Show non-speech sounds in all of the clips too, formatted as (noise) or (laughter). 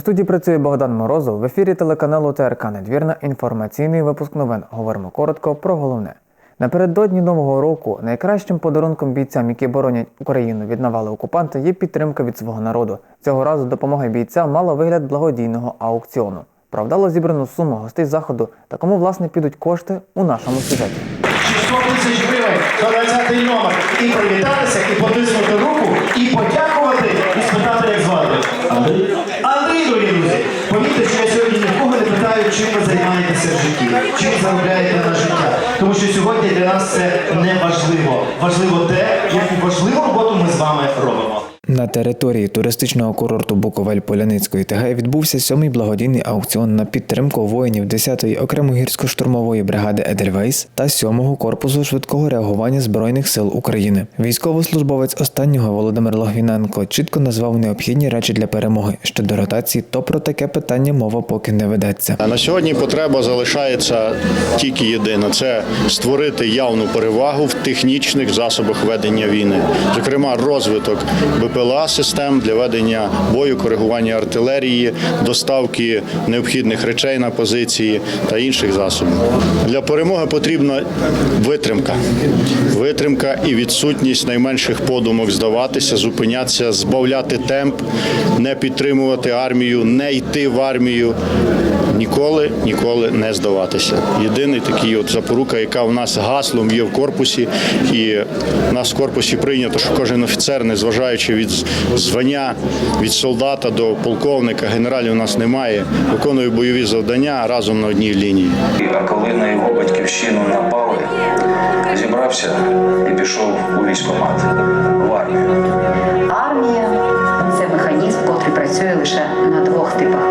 У студії працює Богдан Морозов. В ефірі телеканалу ТРК Надвірна інформаційний випуск новин. Говоримо коротко про головне. Напередодні нового року найкращим подарунком бійцям, які боронять Україну від навали окупанта, є підтримка від свого народу. Цього разу допомога бійцям мала вигляд благодійного аукціону. Про вдало зібрану суму гостей заходу та кому власне підуть кошти у нашому сюжеті. 600 тисяч гривень, 120 номер. І привітатися, і потиснути руку, і подякувати, і спитати, як звати. Помітьте, що я сьогодні нікого не питаю, чим ви займаєтеся в житті, чим заробляєте на життя. Тому що сьогодні для нас це не важливо. Важливо те, яку важливу роботу ми з вами робимо. На території туристичного курорту Буковель Поляницької ТГ відбувся сьомий благодійний аукціон на підтримку воїнів 10-ї окремо гірсько-штурмової бригади Едельвейс та 7-го корпусу швидкого реагування збройних сил України. Військовослужбовець останнього Володимир Логвіненко чітко назвав необхідні речі для перемоги. Щодо ротації, то про таке питання мова поки не ведеться. На сьогодні потреба залишається тільки єдина: це створити явну перевагу в технічних засобах ведення війни, зокрема розвиток БПЛА систем для ведення бою, коригування артилерії, доставки необхідних речей на позиції та інших засобів. Для перемоги потрібна витримка, витримка і відсутність найменших подумок здаватися, зупинятися, збавляти темп, не підтримувати армію, не йти в армію. Ніколи, ніколи не здаватися. Єдиний такий от запорука, яка у нас гаслом є в корпусі, і в нас в корпусі прийнято, що кожен офіцер, незважаючи від звання від солдата до полковника, генералів у нас немає, виконує бойові завдання разом на одній лінії. А коли на його батьківщину напали, зібрався і пішов у військкомат в армію. Армія це механізм, котрий працює лише на двох типах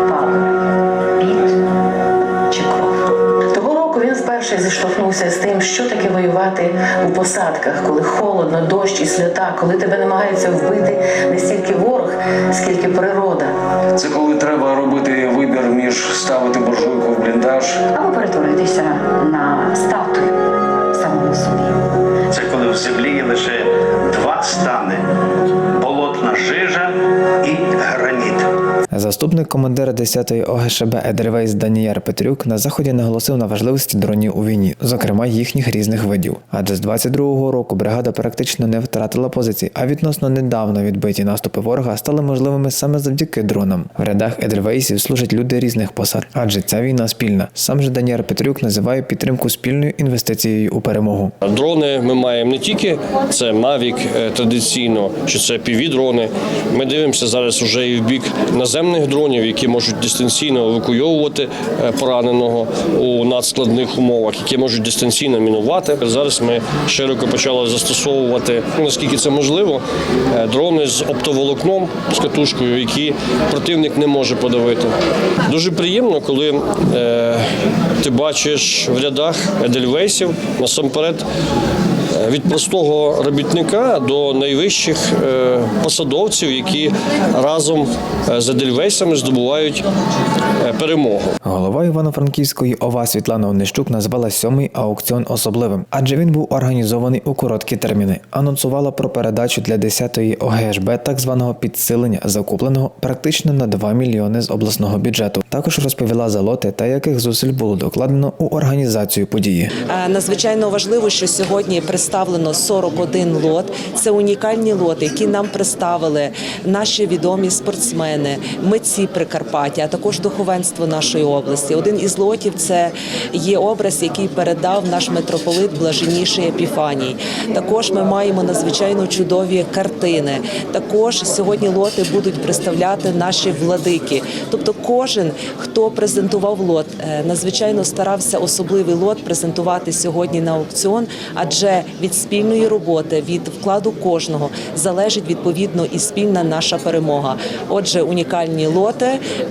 вперше зіштовхнувся з тим, що таке воювати у посадках, коли холодно, дощ і свята, коли тебе намагається вбити не стільки ворог, скільки природа. Це коли треба робити вибір між ставити буржуйку в бліндаж. Або перетворитися на статую самому собі. Це коли в землі є лише два стани Заступник командира 10-ї ОГШБ Едервейс Даніяр Петрюк на заході наголосив на важливості дронів у війні, зокрема їхніх різних видів. Адже з 22-го року бригада практично не втратила позицій, а відносно недавно відбиті наступи ворога стали можливими саме завдяки дронам. В рядах Едервейсів служать люди різних посад, адже ця війна спільна. Сам же Даніяр Петрюк називає підтримку спільною інвестицією у перемогу. Дрони ми маємо не тільки це Mavic е, традиційно, чи це півдрони. Ми дивимося зараз вже і в бік наземних дронів, які можуть дистанційно евакуйовувати е, пораненого у надскладних умовах, які можуть дистанційно мінувати. Зараз ми широко почали застосовувати, наскільки це можливо, е, дрони з оптоволокном з катушкою, які противник не може подавити. Дуже приємно, коли е, ти бачиш в рядах едельвейсів насамперед. Від простого робітника до найвищих е, посадовців, які разом е, з Едельвейсами здобувають е, перемогу. Голова Івано-Франківської ОВА Світлана Онищук назвала сьомий аукціон особливим, адже він був організований у короткі терміни. Анонсувала про передачу для 10-ї ОГШБ так званого підсилення, закупленого практично на 2 мільйони з обласного бюджету. Також розповіла за лоти та яких зусиль було докладено у організацію події. Надзвичайно важливо, що сьогодні представлено 41 лот. Це унікальні лоти, які нам представили наші відомі спортсмени, митці Прикарпаття, а також духовенство нашої області. Один із лотів це є образ, який передав наш митрополит Блаженніший Епіфаній. Також ми маємо надзвичайно чудові картини. Також сьогодні лоти будуть представляти наші владики. Тобто, кожен, хто презентував лот, е, надзвичайно старався особливий лот презентувати сьогодні на аукціон, адже від спільної роботи, від вкладу кожного залежить відповідно і спільна наша перемога. Отже, унікальні лоти,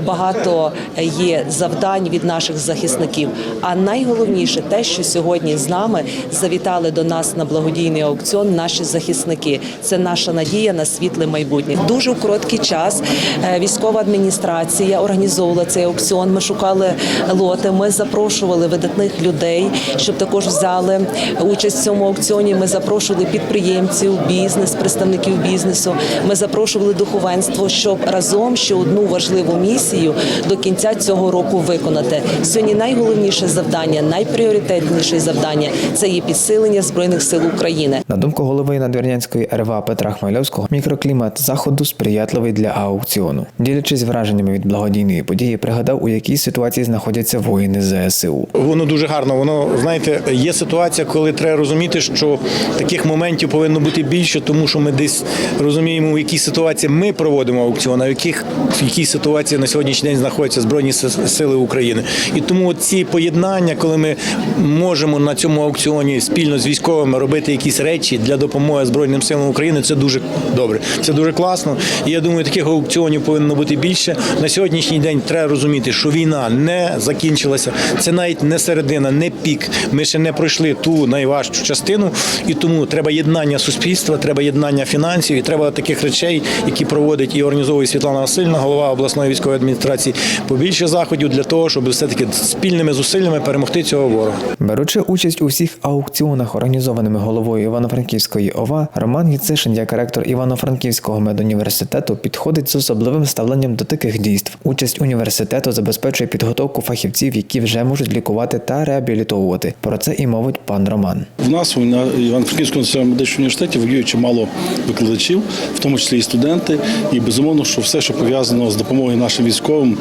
багато є завдань від наших захисників. А найголовніше те, що сьогодні з нами завітали до нас на благодійний аукціон наші захисники. Це наша надія на світле майбутнє. Дуже в короткий час е, військова адміністрація організовувала цей аукціон. Ми шукали лоти. Ми запрошували видатних людей, щоб також взяли участь в цьому аукціоні. Аукціоні ми запрошували підприємців, бізнес, представників бізнесу. Ми запрошували духовенство, щоб разом ще одну важливу місію до кінця цього року виконати. Сьогодні найголовніше завдання, найпріоритетніше завдання це є підсилення збройних сил України. На думку голови Надвірнянської РВА Петра Хмельовського, мікроклімат заходу сприятливий для аукціону. Ділячись враженнями від благодійної події, пригадав, у якій ситуації знаходяться воїни ЗСУ. Воно дуже гарно. Воно знаєте, є ситуація, коли треба розуміти, що таких моментів повинно бути більше, тому що ми десь розуміємо, в якій ситуації ми проводимо аукціон, а в яких в якій ситуації на сьогоднішній день знаходяться збройні сили України. І тому ці поєднання, коли ми можемо на цьому аукціоні спільно з військовими робити якісь речі для допомоги збройним силам України, це дуже добре. Це дуже класно. І я думаю, таких аукціонів повинно бути більше. На сьогоднішній день треба розуміти, що війна не закінчилася. Це навіть не середина, не пік. Ми ще не пройшли ту найважчу частину, і тому треба єднання суспільства, треба єднання фінансів, і треба таких речей, які проводить і організовує Світлана Васильівна, голова обласної військової адміністрації, побільше заходів для того, щоб все таки спільними зусиллями перемогти цього ворога. Беручи участь у всіх аукціонах, організованими головою Івано-Франківської ОВА, Роман Гіцишин, як ректор Івано-Франківського медуніверситету, підходить з особливим ставленням до таких дійств. Участь університету забезпечує підготовку фахівців, які вже можуть лікувати та реабілітовувати. Про це і мовить пан Роман. В нас на Івано-Франківському національному медичному університеті воює чимало викладачів, в тому числі і студенти. І безумовно, що все, що пов'язано з допомогою нашим військовим,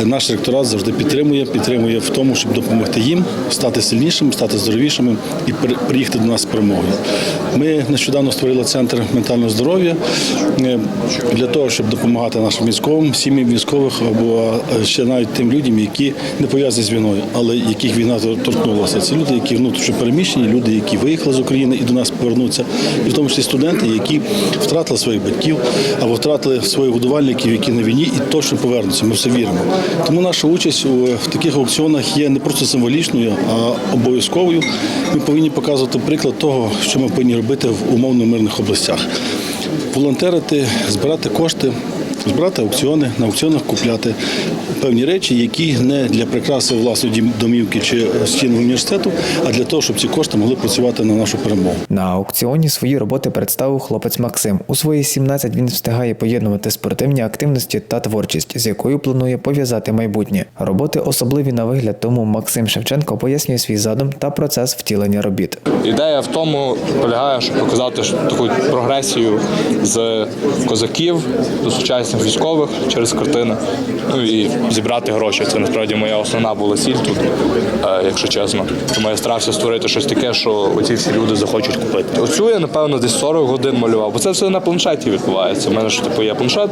е, наш ректорат завжди підтримує, підтримує в тому, щоб допомогти їм стати сильнішими, стати здоровішими і приїхати до нас з перемогою. Ми нещодавно створили центр ментального здоров'я е, для того, щоб допомагати нашим військовим, сім'ям військових або е, ще навіть тим людям, які не пов'язані з війною, але яких війна торкнулася. Це люди, які внутрішньо переміщені, люди, які виїхали з України і до нас повернуться, і в тому числі студенти, які втратили своїх батьків або втратили своїх годувальників, які на війні, і точно повернуться. Ми все віримо. Тому наша участь в таких аукціонах є не просто символічною, а обов'язковою. Ми повинні показувати приклад того, що ми повинні робити в умовно мирних областях. Волонтерити, збирати кошти. Збирати аукціони, на аукціонах купляти певні речі, які не для прикраси власної дім- домівки чи стін університету, а для того, щоб ці кошти могли працювати на нашу перемогу. На аукціоні свої роботи представив хлопець Максим. У свої 17 він встигає поєднувати спортивні активності та творчість, з якою планує пов'язати майбутнє. Роботи особливі на вигляд, тому Максим Шевченко пояснює свій задум та процес втілення робіт. Ідея в тому полягає, щоб показати таку прогресію з козаків до сучасних військових через картини. Ну і зібрати гроші. Це насправді моя основна була ціль тут, е, якщо чесно. Тому я старався створити щось таке, що оці всі люди захочуть купити. Оцю я, напевно, десь 40 годин малював, бо це все на планшеті відбувається. У мене ж типу є планшет,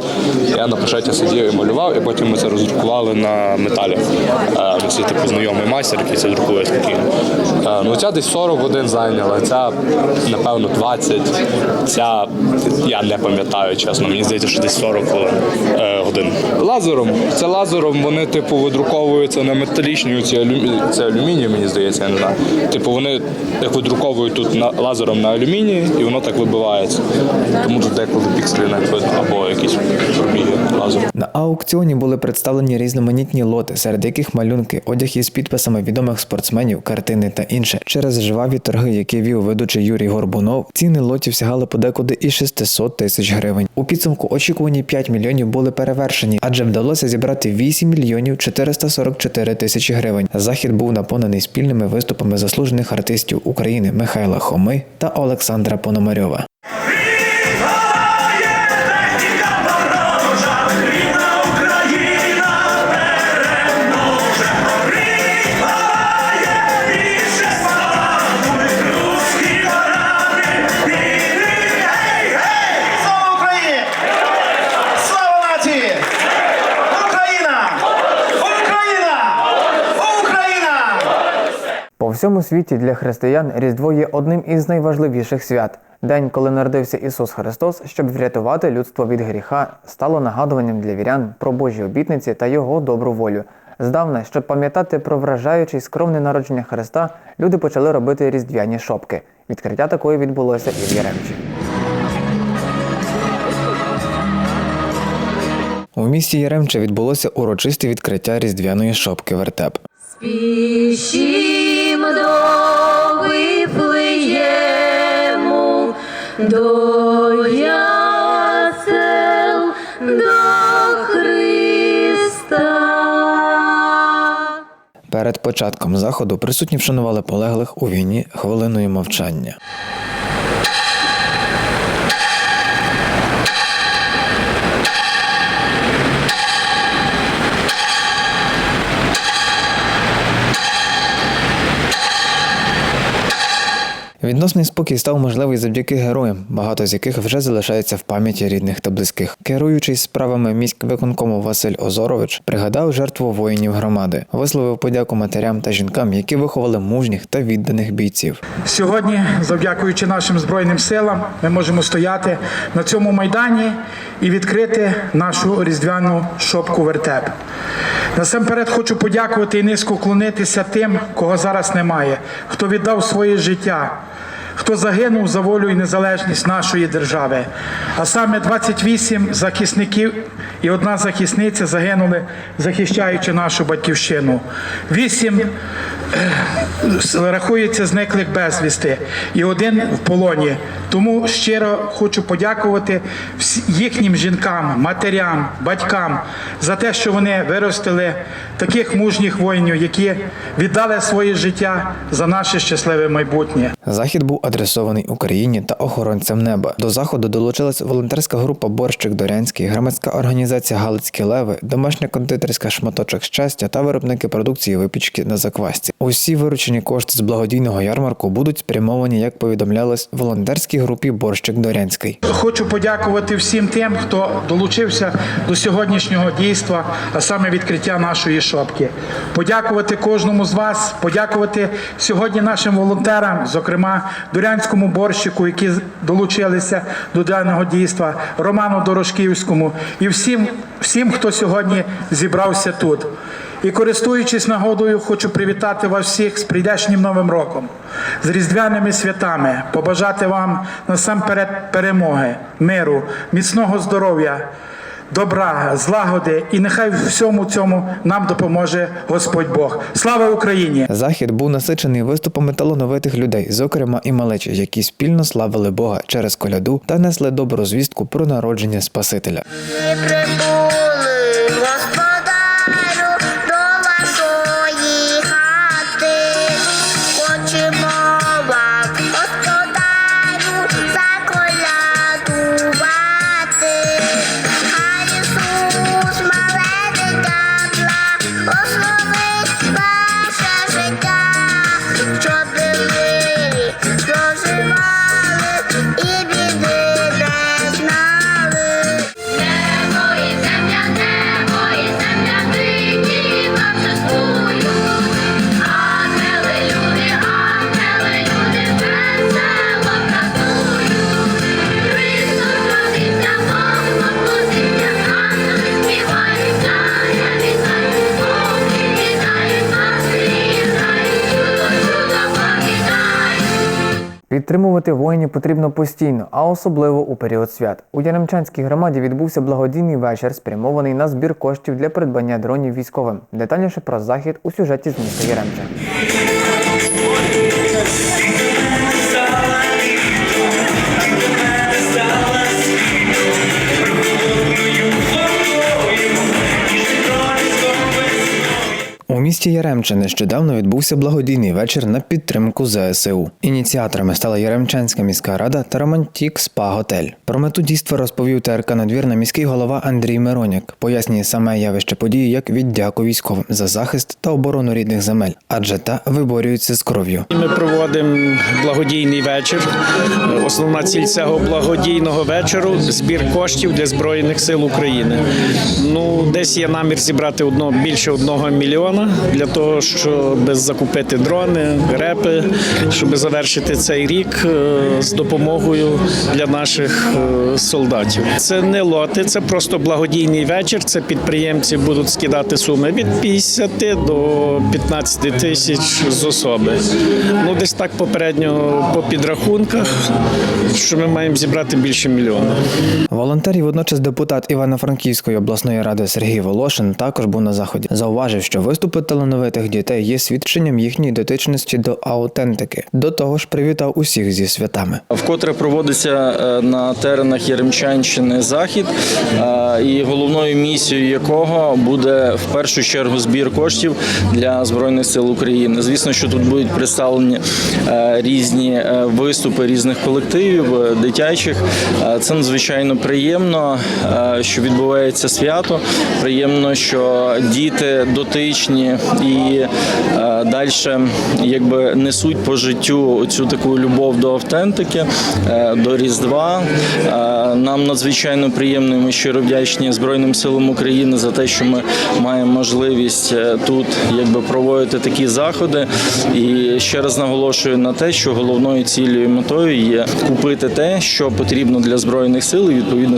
я на планшеті сидів і малював, і потім ми це роздрукували на металі. Е, Це типу знайомий майстер, який це друкує спокійно. Е, Ну, ця десь 40 годин зайняла, ця, напевно, 20. Ця я не пам'ятаю, чесно. Мені здається, що десь 40 е, годин. Лазером. Це лазером вони, типу, видруковуються на металічні ці алюмі... це алюміній, мені здається, я не знаю. Типу, вони як видруковують тут на лазером на алюмінії, і воно так вибивається. Тому тут деколи пікселі навіть видно, або якісь проміги лазером. На аукціоні були представлені різноманітні лоти, серед яких малюнки, одяг із підписами відомих спортсменів, картини та інше. Через жваві торги, які вів ведучий Юрій Горбунов, ціни лотів сягали подекуди і 600 тисяч гривень. У підсумку очікувані 5 мільйонів були перевершені, адже вдалося зібрати 8 мільйонів 444 тисячі гривень. Захід був наповнений спільними виступами заслужених артистів України Михайла Хоми та Олександра Пономарьова. Всьому світі для християн Різдво є одним із найважливіших свят. День, коли народився Ісус Христос, щоб врятувати людство від гріха, стало нагадуванням для вірян про Божі обітниці та його добру волю. Здавна, щоб пам'ятати про вражаюче й скромне народження Христа, люди почали робити різдвяні шопки. Відкриття такої відбулося і в Яремчі. У місті Яремче відбулося урочисте відкриття різдвяної шопки вертеп. Спішім до Вифлеєму, до ясел, до Христа. Перед початком заходу присутні вшанували полеглих у війні хвилиною мовчання. Відносний спокій став можливий завдяки героям, багато з яких вже залишаються в пам'яті рідних та близьких. Керуючий справами міськвиконкому Василь Озорович пригадав жертву воїнів громади, висловив подяку матерям та жінкам, які виховали мужніх та відданих бійців. Сьогодні, завдякуючи нашим збройним силам, ми можемо стояти на цьому майдані і відкрити нашу різдвяну шопку вертеп. Насамперед хочу подякувати і низько вклонитися тим, кого зараз немає, хто віддав своє життя, хто загинув за волю і незалежність нашої держави. А саме 28 захисників і одна захисниця загинули, захищаючи нашу батьківщину. Вісім е, рахується зниклих безвісти і один в полоні. Тому щиро хочу подякувати їхнім жінкам, матерям, батькам за те, що вони виростили таких мужніх воїнів, які віддали своє життя за наше щасливе майбутнє. Захід був адресований Україні та охоронцям неба. До заходу долучилась волонтерська група Борщик Дорянський, громадська організація Галицькі леви, домашня кондитерська шматочок щастя та виробники продукції випічки на заквасці. Усі виручені кошти з благодійного ярмарку будуть спрямовані, як повідомлялось, волонтерській групі Борщик Дорянський. Хочу подякувати всім тим, хто долучився до сьогоднішнього дійства, а саме відкриття нашої шопки. Подякувати кожному з вас, подякувати сьогодні нашим волонтерам, зокрема Дурянському борщику, які долучилися до даного дійства, Роману Дорошківському і всім, всім, хто сьогодні зібрався тут. І користуючись нагодою, хочу привітати вас всіх з прийдешнім новим роком, з різдвяними святами, побажати вам насамперед перемоги, миру, міцного здоров'я, добра, злагоди, і нехай в всьому цьому нам допоможе Господь Бог. Слава Україні! Захід був насичений виступами талановитих людей, зокрема і малечі, які спільно славили Бога через коляду та несли добру звістку про народження Спасителя. Підтримувати воїнів потрібно постійно, а особливо у період свят. У Яремчанській громаді відбувся благодійний вечір, спрямований на збір коштів для придбання дронів військовим. Детальніше про захід у сюжеті з міста Яремча. Місті Яремче нещодавно відбувся благодійний вечір на підтримку ЗСУ. Ініціаторами стала Яремчанська міська рада та Романтік Спа Готель. Про мету дійства розповів ТРК Надвірна міський голова Андрій Мироняк. Пояснює саме явище події як віддяку військовим за захист та оборону рідних земель, адже та виборюються з кров'ю. Ми проводимо благодійний вечір. Основна ціль цього благодійного вечору збір коштів для збройних сил України. Ну десь є намір зібрати одно більше одного мільйона для того, щоб закупити дрони, репи, щоб завершити цей рік е, з допомогою для наших е, солдатів. Це не лоти, це просто благодійний вечір. Це підприємці будуть скидати суми від 50 до 15 тисяч з особи. Ну десь так попередньо по підрахунках, що ми маємо зібрати більше мільйона. Волонтер і водночас депутат Івано-Франківської обласної ради Сергій Волошин також був на заході. Зауважив, що виступити талановитих дітей є свідченням їхньої дотичності до аутентики. До того ж, привітав усіх зі святами. Вкотре проводиться е, на теренах Яремчанщини захід, е, і головною місією якого буде в першу чергу збір коштів для збройних сил України. Звісно, що тут будуть представлені е, різні виступи різних колективів дитячих. Це надзвичайно приємно, що відбувається свято. Приємно, що діти дотичні і далі якби несуть по життю цю таку любов до автентики, е, до Різдва. Е, Нам надзвичайно приємно і ми щиро вдячні Збройним силам України за те, що ми маємо можливість е, тут якби проводити такі заходи. І ще раз наголошую на те, що головною цілею і метою є купити те, що потрібно для збройних сил, і відповідно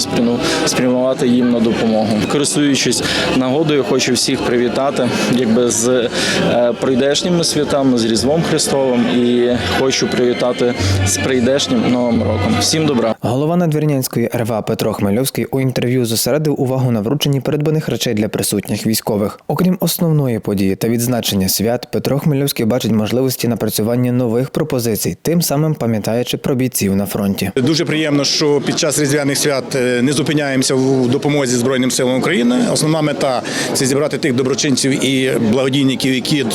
спрямувати їм на допомогу. Користуючись нагодою, хочу всіх привітати, якби з е, прийдешніми святами, з Різдвом Христовим, і хочу привітати з прийдешнім новим роком. Всім добра. Голова надвірнянської РВА Петро Хмельовський у інтерв'ю зосередив увагу на врученні придбаних речей для присутніх військових. Окрім основної події та відзначення свят, Петро Хмельовський бачить можливості напрацювання нових пропозицій, тим самим пам'ятаючи про бійців на фронті. Дуже приємно, що під час різдвяних свят е, не зупиняємося в допомозі Збройним силам України. Основна мета це зібрати тих доброчинців і благодійників, які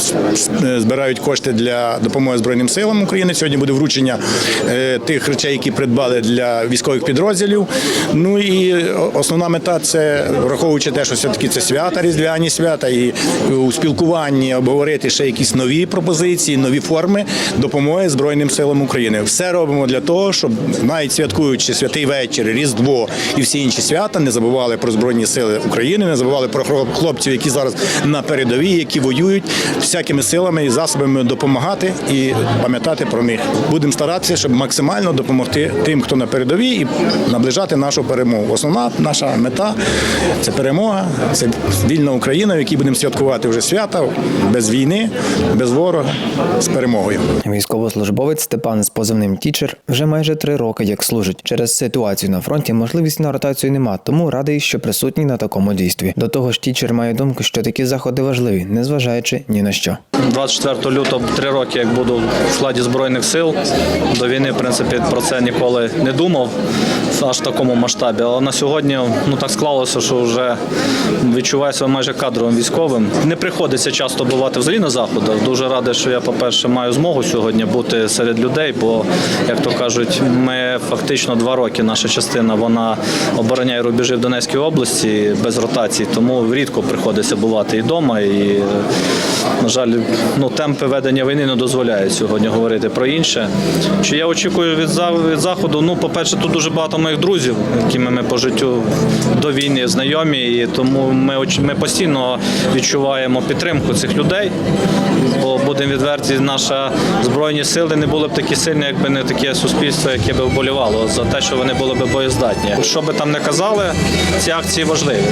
е, збирають кошти для допомоги Збройним силам України. Сьогодні буде вручення е, тих речей, які придбали для військових підрозділів. Ну і основна мета це враховуючи те, що все таки це свята, різдвяні свята, і у спілкуванні обговорити ще якісь нові пропозиції, нові форми допомоги Збройним силам України. Все робимо для того, щоб навіть святкуючи святий вечір, Різдво і всі інші свята, не забували про збройні сили України, не забували про хлопців, які зараз на передовій, які воюють всякими силами і засобами допомагати і пам'ятати про них. Будемо старатися, щоб максимально допомогти тим, хто на передовій, і наближати нашу перемогу. Основна наша мета це перемога, це вільна Україна, в якій будемо святкувати вже свята без війни, без ворога з перемогою. Військовослужбовець Степан з позивним Тічер вже майже три роки як служить. Через ситуацію на фронті можливість на ротацію нема, тому радий, що присутній на такому дійстві. До того ж, Тічер має думку, що такі заходи важливі, незважаючи ні на що. 24 лютого три роки, як буду в складі збройних сил. До війни, в принципі, про це ніколи не думав аж в такому масштабі. Але на сьогодні ну так склалося, що вже відчуваю себе майже кадровим військовим. Не приходиться часто бувати взагалі на заходах. Дуже радий, що я, по-перше, маю змогу сьогодні бути серед людей, бо, як то кажуть, ми фактично два роки. Наша частина вона обороняє рубежі в Донецькій області без ротації, тому рідко приходиться бувати і вдома. І, на жаль, ну, темпи ведення війни не дозволяють сьогодні говорити про інше. Чи я очікую від, заходу? Ну, по-перше, тут дуже багато моїх друзів, якими ми по життю до війни знайомі, і тому ми, ми постійно відчуваємо підтримку цих людей. Бо будемо відверті, наша збройні сили не були б такі сильні, якби не таке суспільство, яке би вболівало за те, що вони були б боєздатні. Що би там не казали, ці акції важливі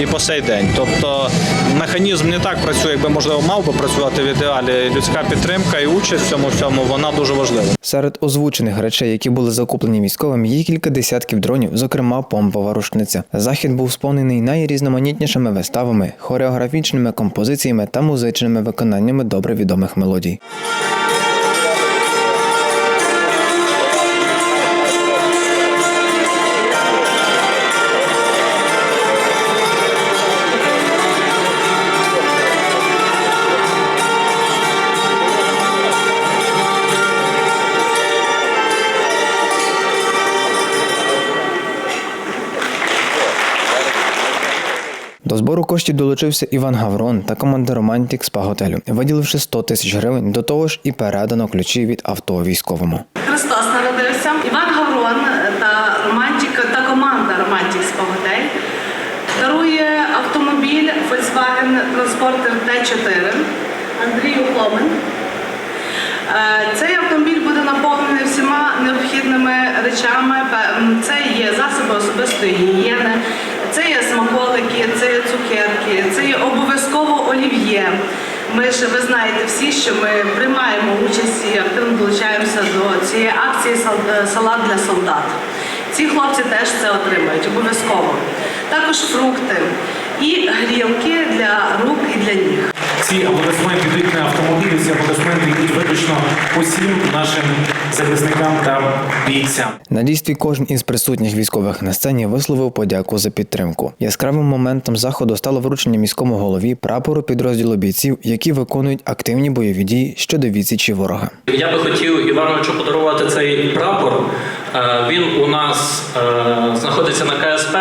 і по сей день. Тобто механізм не так працює, якби можливо мав би працювати в ідеалі. Людська підтримка і участь в цьому всьому вона дуже важлива. Серед озвучених речей, які були закуплені військовим, є кілька десятків дронів, зокрема помпова рушниця. Захід був сповнений найрізноманітнішими виставами, хореографічними композиціями та музичними виконаннями добре відомих мелодій. До збору коштів долучився Іван Гаврон та команда Романтік спа готелю, виділивши 100 тисяч гривень. До того ж і передано ключі від авто військовому. Христос народився. Іван Гаврон та Романтик та команда Романтик Спогодель дарує автомобіль Volkswagen Transporter T4 Андрію Хломен. Е, Цей автомобіль буде наповнений всіма необхідними речами. Це є засоби особистої гігієни, це є смаколики, це є цукерки, це є обов'язково олів'є. Ми ж ви знаєте всі, що ми приймаємо участь і активно долучаємося до цієї акції е, Салат для солдат. Ці хлопці теж це отримають обов'язково. Також фрукти і грілки для для рук і для ніг. Ці аплодисменти йдуть не автомобілі, ці аплодисменти йдуть виключно усім нашим захисникам та бійцям. На дійстві кожен із присутніх військових на сцені висловив подяку за підтримку. Яскравим моментом заходу стало вручення міському голові прапору підрозділу бійців, які виконують активні бойові дії щодо відсічі ворога. Я би хотів Івановичу подарувати цей прапор. Е, Він у нас е, знаходиться на КСП,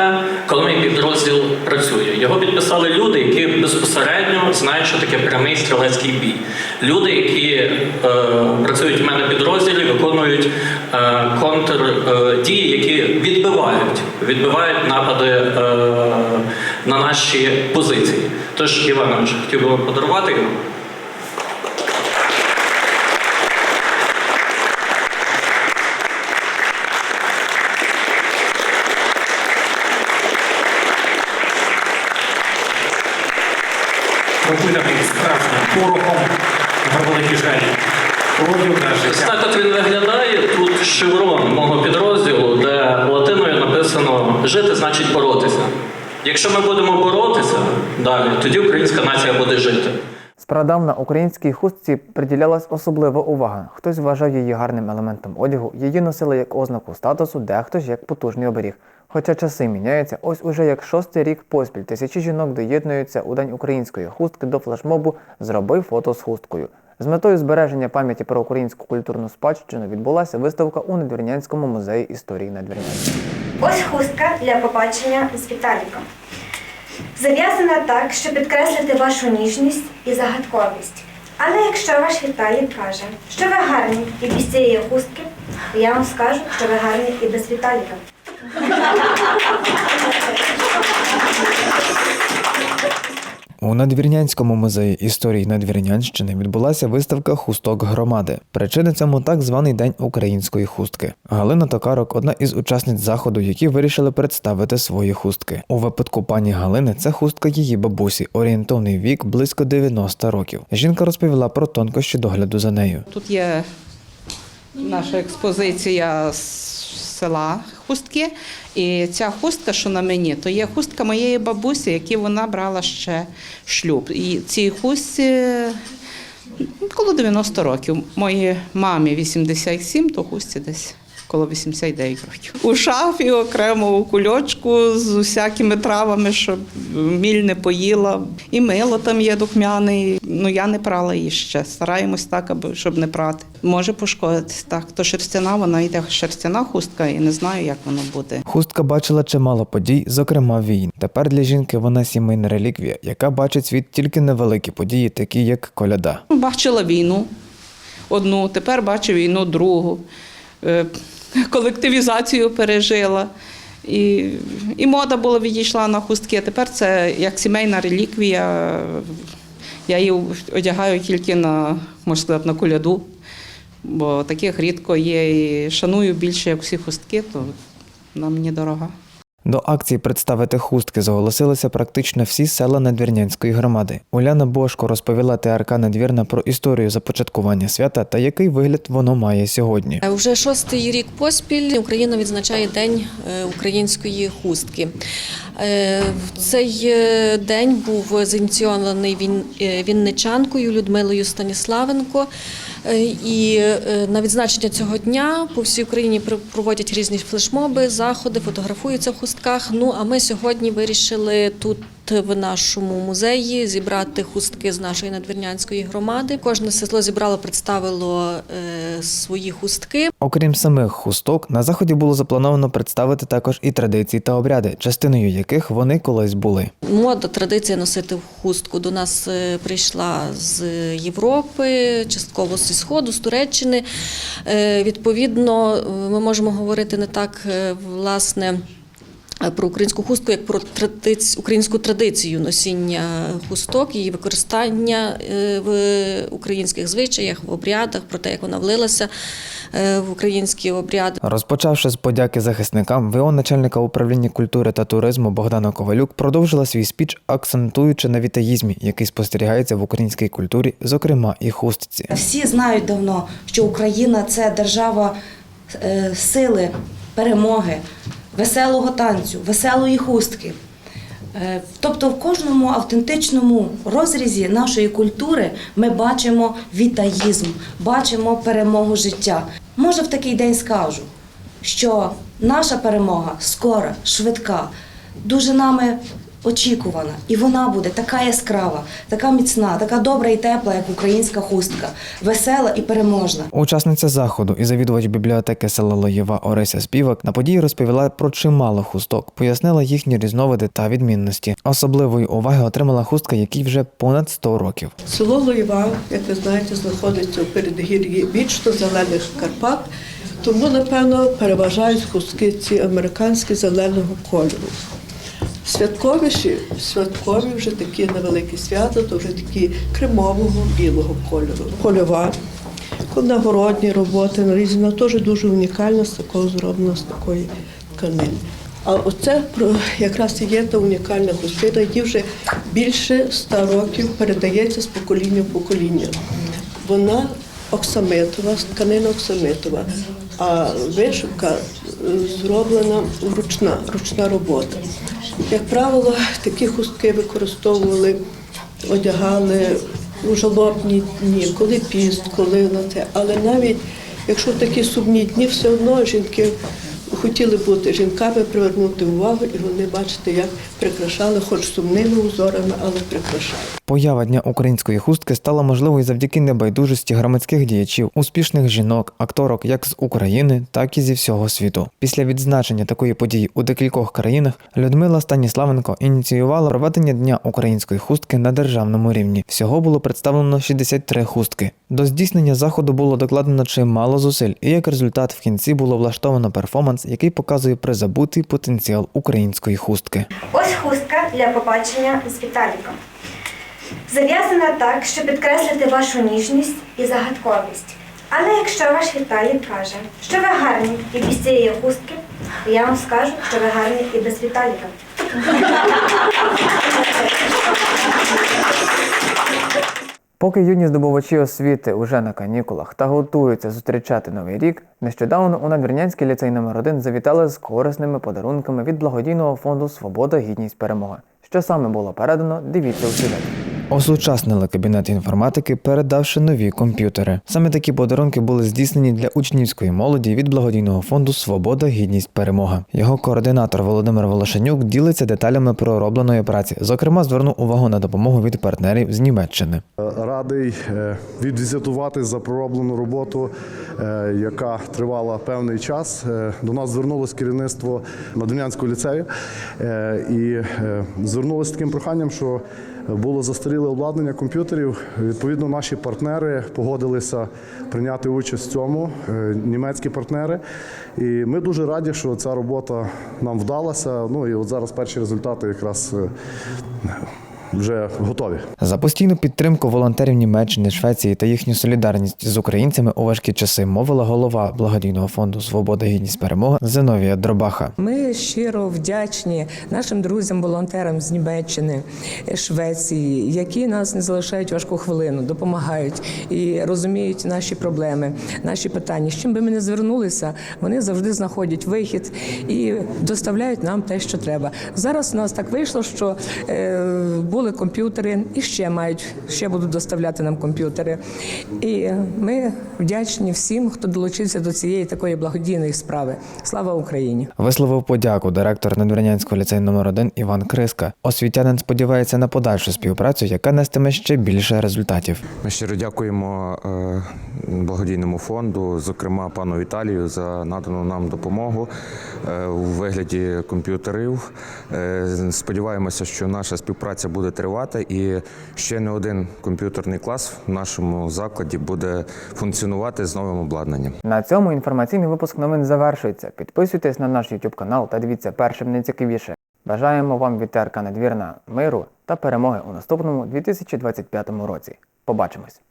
коли мій підрозділ працює. Його підписали люди, які безпосередньо знають, що таке прямий стрілецький бій. Люди, які е, працюють в мене підрозділі, виконують е, контрдії, які відбивають, відбивають напади е, на наші позиції. Тож, Іванович, хотів би вам подарувати його. Пропитаний справжнім порохом в великій жалі. Родів та Ось життя. так от він виглядає. Тут шеврон мого підрозділу, де латиною написано Жити значить боротися. Якщо ми будемо боротися далі, тоді українська нація буде жити. Спрадавна українській хустці приділялась особлива увага. Хтось вважав її гарним елементом одягу, її носили як ознаку статусу, дехто ж як потужний оберіг. Хоча часи міняються, ось уже як шостий рік поспіль тисячі жінок доєднуються у день української хустки до флешмобу Зроби фото з хусткою. З метою збереження пам'яті про українську культурну спадщину відбулася виставка у Надвірнянському музеї історії Надвірнянська. Ось хустка для побачення з Віталіком. Зав'язана так, щоб підкреслити вашу ніжність і загадковість. Але якщо ваш Віталік каже, що ви гарні і без цієї хустки, то я вам скажу, що ви гарні і без Віталіка. (laughs) У Надвірнянському музеї історії Надвірнянщини відбулася виставка хусток громади. Причини цьому так званий День української хустки. Галина Токарок одна із учасниць заходу, які вирішили представити свої хустки. У випадку пані Галини це хустка її бабусі, орієнтовний вік близько 90 років. Жінка розповіла про тонкощі догляду за нею. Тут є наша експозиція з села хустки. І ця хустка, що на мені, то є хустка моєї бабусі, яку вона брала ще шлюб. І цій хустці коло 90 років. Моїй мамі 87, то хустці десь. Коло 89 років. У шафі окремо у кульочку з усякими травами, щоб міль не поїла. І мило там є духмяне. Ну я не прала її ще. Стараємось так, аби щоб не прати. Може пошкодитись. Так, то шерстяна, вона йде шерстяна хустка, і не знаю, як воно буде. Хустка бачила чимало подій, зокрема війн. Тепер для жінки вона сімейна реліквія, яка бачить світ тільки невеликі події, такі як коляда. Бачила війну одну, тепер бачу війну другу. Колективізацію пережила. І, і мода була відійшла на хустки. Тепер це як сімейна реліквія. Я її одягаю тільки на, можна сказати, на коляду, бо таких рідко є. І шаную більше, як всі хустки, то вона мені дорога. До акції представити хустки зголосилися практично всі села Надвірнянської громади. Уляна Бошко розповіла ТРК Надвірна про історію започаткування свята та який вигляд воно має сьогодні. Вже шостий рік поспіль Україна відзначає День е, української хустки. Е, в Цей е, день був зініційований він- е, вінничанкою Людмилою Станіславенко. Е, І е, на відзначення цього дня по всій Україні пр- проводять різні флешмоби, заходи, фотографуються в хустках. Ну а ми сьогодні вирішили тут. В нашому музеї зібрати хустки з нашої надвірнянської громади. Кожне село зібрало, представило е, свої хустки. Окрім самих хусток, на заході було заплановано представити також і традиції та обряди, частиною яких вони колись були. Мода, традиція носити хустку до нас е, прийшла з Європи, частково зі Сходу, з Туреччини. Е, Відповідно, ми можемо говорити не так власне. Е, Про українську хустку як про традиці, українську традицію носіння хусток, її використання е, в українських звичаях, в обрядах, про те, як вона влилася е, в українські обряди. Розпочавши з подяки захисникам, ВО начальника управління культури та туризму Богдана Ковалюк продовжила свій спіч, акцентуючи на вітаїзмі, який спостерігається в українській культурі, зокрема і хустці. Всі знають давно, що Україна це держава сили, перемоги, веселого танцю, веселої хустки. Е, Тобто в кожному автентичному розрізі нашої культури ми бачимо вітаїзм, бачимо перемогу життя. Може, в такий день скажу, що наша перемога скора, швидка, дуже нами очікувана, і вона буде така яскрава, така міцна, така добра і тепла, як українська хустка, весела і переможна. Учасниця заходу і завідувач бібліотеки села Лоєва Орися Співак на події розповіла про чимало хусток, пояснила їхні різновиди та відмінності. Особливої уваги отримала хустка, якій вже понад 100 років. Село Лоєва, як ви знаєте, знаходиться у передгір'ї вічно зелених Карпат, тому, напевно, переважають хустки ці американські зеленого кольору. Святковіші, святкові вже такі на велике свято, то вже такі кремового білого кольору. Польова, нагородні роботи нарізана, теж дуже унікальна, з такого зроблена, з такої тканини. А оце якраз і є та унікальна хустина, які вже більше ста років передається з покоління в покоління. Вона оксамитова, тканина оксамитова, а вишивка е, зроблена ручна, ручна робота. Як правило, такі хустки використовували, одягали у жалобні дні, коли піст, коли на це. Але навіть якщо такі сумні дні, все одно жінки хотіли бути жінками, привернути увагу, і вони бачите, як прикрашали, хоч сумними узорами, але прикрашали. Поява дня української хустки стала можливою завдяки небайдужості громадських діячів, успішних жінок, акторок як з України, так і зі всього світу. Після відзначення такої події у декількох країнах Людмила Станіславенко ініціювала проведення дня української хустки на державному рівні. Всього було представлено 63 хустки. До здійснення заходу було докладено чимало зусиль, і як результат в кінці було влаштовано перформанс, який показує призабутий потенціал української хустки. Ось хустка для побачення з Віталіком. Зав'язана так, щоб підкреслити вашу ніжність і загадковість. Але якщо ваш Віталік каже, що ви гарні і без цієї хустки, то я вам скажу, що ви гарні і без Віталіка. Поки юні здобувачі освіти уже на канікулах та готуються зустрічати новий рік, нещодавно у Надвірнянський ліцей номер 1 завітали з корисними подарунками від благодійного фонду Свобода, гідність перемога. Що саме було передано, дивіться у сюжеті. Осучаснили кабінет інформатики, передавши нові комп'ютери. Саме такі подарунки були здійснені для учнівської молоді від благодійного фонду Свобода, гідність перемога. Його координатор Володимир Волошенюк ділиться деталями проробленої праці. Зокрема, звернув увагу на допомогу від партнерів з Німеччини. Радий е, відвізитувати за пророблену роботу, е, яка тривала певний час. Е, До нас звернулось керівництво Надвірнянського ліцею е, і е, звернулося таким проханням, що було застаріле обладнання комп'ютерів. Відповідно, наші партнери погодилися прийняти участь в цьому, е, німецькі партнери. І ми дуже раді, що ця робота нам вдалася. Ну і от зараз перші результати якраз е, вже готові. За постійну підтримку волонтерів Німеччини, Швеції та їхню солідарність з українцями у важкі часи мовила голова благодійного фонду Свобода, гідність перемога Зиновія Дробаха. Ми щиро вдячні нашим друзям-волонтерам з Німеччини, Швеції, які нас не залишають важку хвилину, допомагають і розуміють наші проблеми, наші питання. З чим би ми не звернулися, вони завжди знаходять вихід і доставляють нам те, що треба. Зараз у нас так вийшло, що е, були комп'ютери і ще мають, ще будуть доставляти нам комп'ютери. І ми вдячні всім, хто долучився до цієї такої благодійної справи. Слава Україні! Висловив подяку директор Надвірнянського ліцею номер 1 Іван Криска. Освітянин сподівається на подальшу співпрацю, яка нестиме ще більше результатів. Ми щиро дякуємо е, благодійному фонду, зокрема пану Віталію, за надану нам допомогу е, у вигляді комп'ютерів. Е, Сподіваємося, що наша співпраця буде тривати, і ще не один комп'ютерний клас в нашому закладі буде функціонувати з новим обладнанням. На цьому інформаційний випуск новин завершується. Підписуйтесь на наш YouTube канал та дивіться першим найцікавіше. Бажаємо вам вітерка Надвірна миру та перемоги у наступному 2025 році. Побачимось!